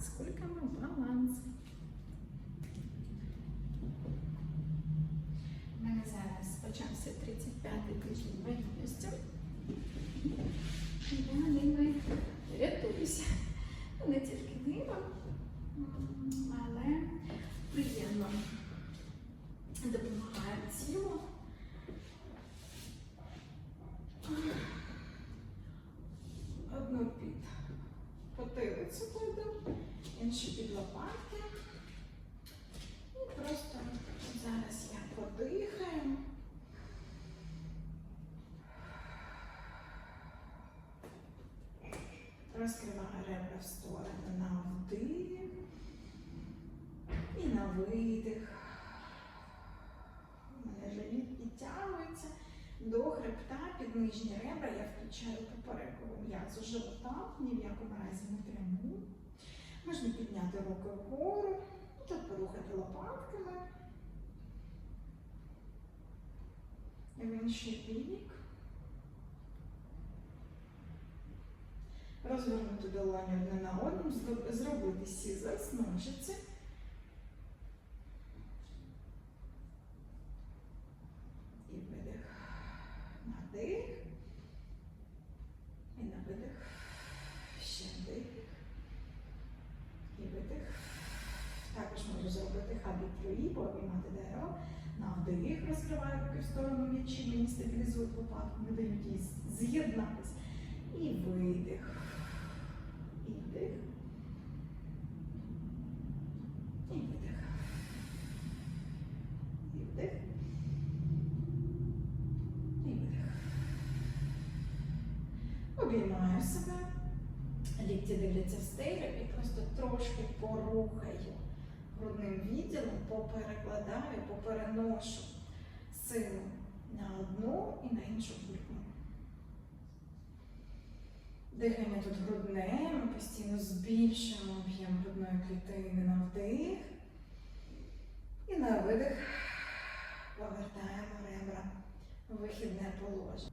з мой баланс. У мене зараз почався 35-й тиждень вагітності. Я ними рятуюся. Ну, Не тільки ними, м, але приємно допомагає тілу. Одну під потилицю кладу, іншу під лопатки. І просто зараз я подихаю. Розкриваю ребра в сторони на вдих і на видих. У мене живіт підтягується до хребта під нижні ребра. Я включаю поперекову м'язу живота, ні в якому разі не пряму. Можна підняти руки вгору, тут порухати лопатками. І в інший бік. Розвернути долоні одне на одну, зробити сізерс, ножиці. І видих. Надих. І на видих. Ще вдих. І видих. Також можу зробити хабі трої, пообіймати дерево. На вдих розкриваю руки в сторону мені стабілізують лопатку, не дають їй з'єднатись. І видих. І вдих. І видих. І вдих. І видих. Обіймаю себе. Дивляться в стелю і просто трошки порухаю грудним відділом, поперекладаю, попереношу силу на одну і на іншу кульку. Дихання тут грудне, ми постійно збільшуємо об'єм грудної клітини на вдих. І на видих повертаємо ребра в вихідне положення.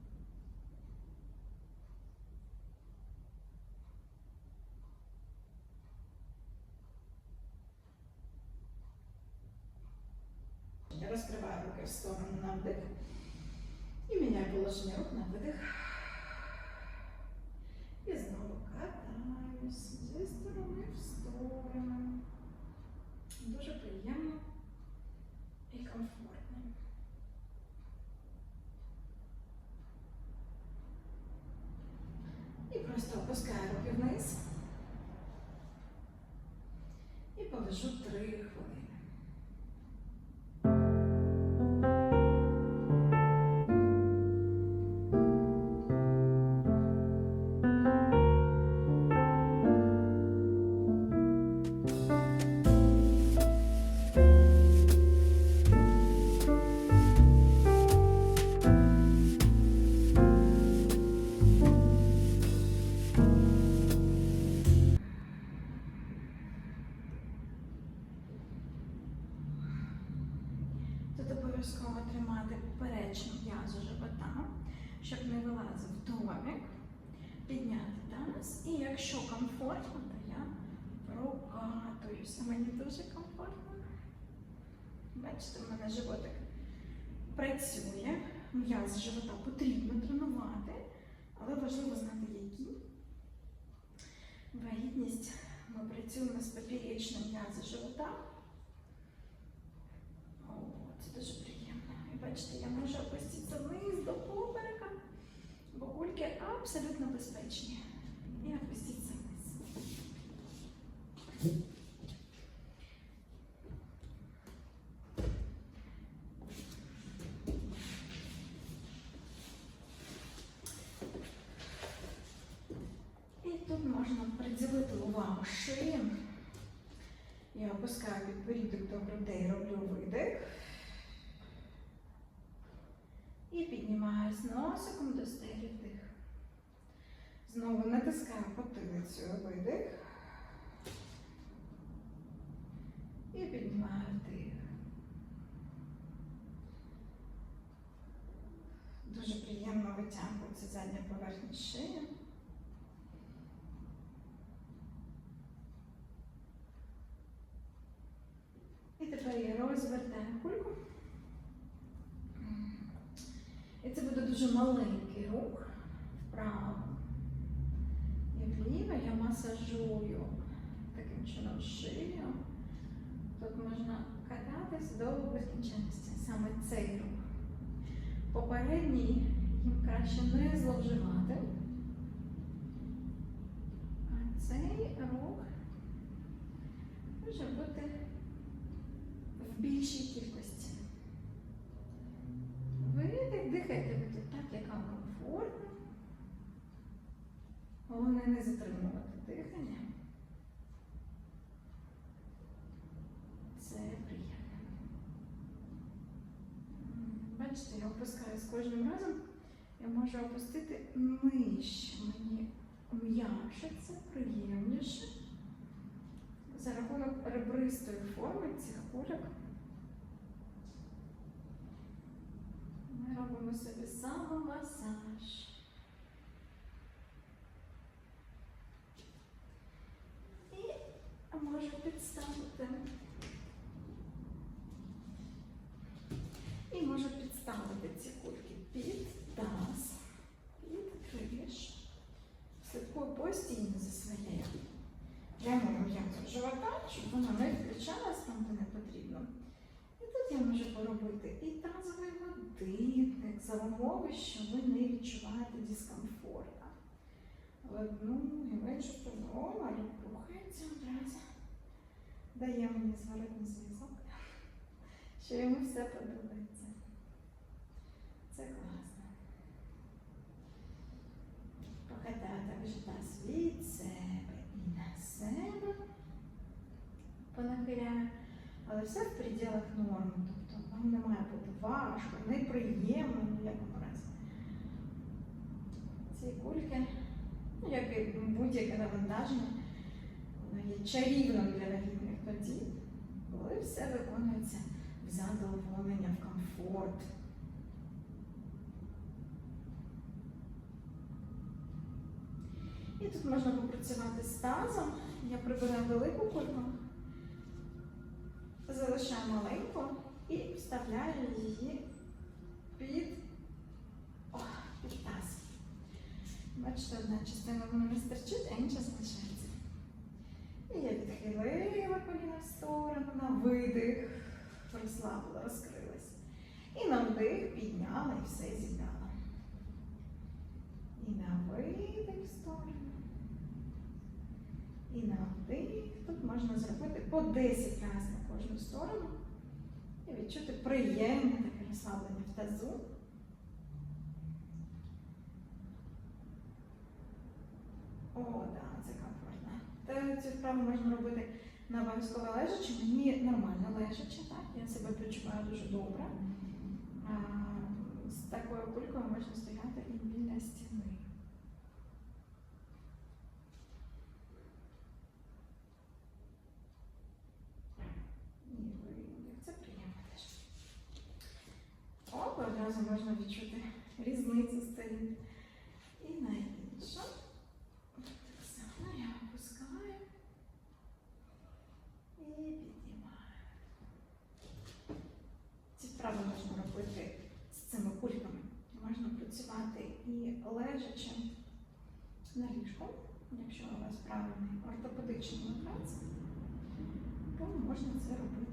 Я розкриваю руки в сторону на вдих. І міняю положення рук на видих. І знову катаюсь зі сторони в сторону. Дуже приємно і комфортно. І просто опускаю руки вниз. І полежу три прокатуюся. Мені дуже комфортно. Бачите, в мене животик працює. М'яз живота потрібно тренувати, але важливо знати, які. Вагітність ми працюємо з поперечним м'язом живота. О, це дуже приємно. І бачите, я можу опуститися вниз до поперека, бо кульки абсолютно безпечні. І опуститися вниз. І тут можна приділити увагу шиї. Я опускаю підборідок до грудей, роблю видих. І піднімаюсь носиком до стелі вдих. Знову натискаю потилицю видих. І піднімаю вдих. Дуже приємно витягується задня поверхня шиї. Розвертаю кульку. І це буде дуже маленький рух вправо. І вліво я масажую таким чином шию. Тут можна кататись до безкінченності. Саме цей рух. Попередній їм краще не зловживати. А цей рух може бути більшій кількості. Видих, дихайте буде так, як вам комфортно. Головне не затримувати дихання. Це приємно. Бачите, я опускаю з кожним разом. Я можу опустити нижче. Мені м'якше це, приємніше. За рахунок ребристої форми цих кульок ми робимо собі самомасаж. І можу підставити. І можу підставити ці кульки під таз, під криш. Слідкую постійно за своєю прямою м'язом живота, щоб вона не включалась там, де не потрібно. Я можу поробити і тазовий годинник за умови, що ви не відчуваєте дискомфорта. В одну і в іншу рухається одразу. Дає мені зворотний зв'язок, що йому все подобається. Це класно. Покатати таз від себе і на себе. Понахиляю. Але все в пределах норми. Тобто вам не має бути важко, неприємно в якому разі. Ці кульки, ну, як і будь-яке навантаження, воно є чарівним для вагітних тоді, коли все виконується в задоволення, в комфорт. І тут можна попрацювати з тазом. Я прибираю велику кульку, залишаю маленьку і вставляю її під, о, під таз. Бачите, одна частина в мене стерчить, а інша залишається. І я відхилила коліна в сторону на видих, розслабила, розкрилась. І на вдих підняла і все зібрала. І на видих в сторону. І на вдих. Тут можна зробити по 10 разів кожну сторону. І відчути приємне таке розслаблення в тазу. О, да, це комфортно. Та цю вправу можна робити на обов'язково лежачи. Мені нормально лежачи, так? Я себе почуваю дуже добре. А, з такою кулькою можна стояти і біля стіни. І видих. Це приємно теж. Оп, одразу можна відчути різницю сторін. І на іншу. Так само я опускаю і піднімаю. Ці вправи можна робити з цими кульками. Можна працювати і лежачи на якщо у вас правильний ортопедичний матрац, то можна це робити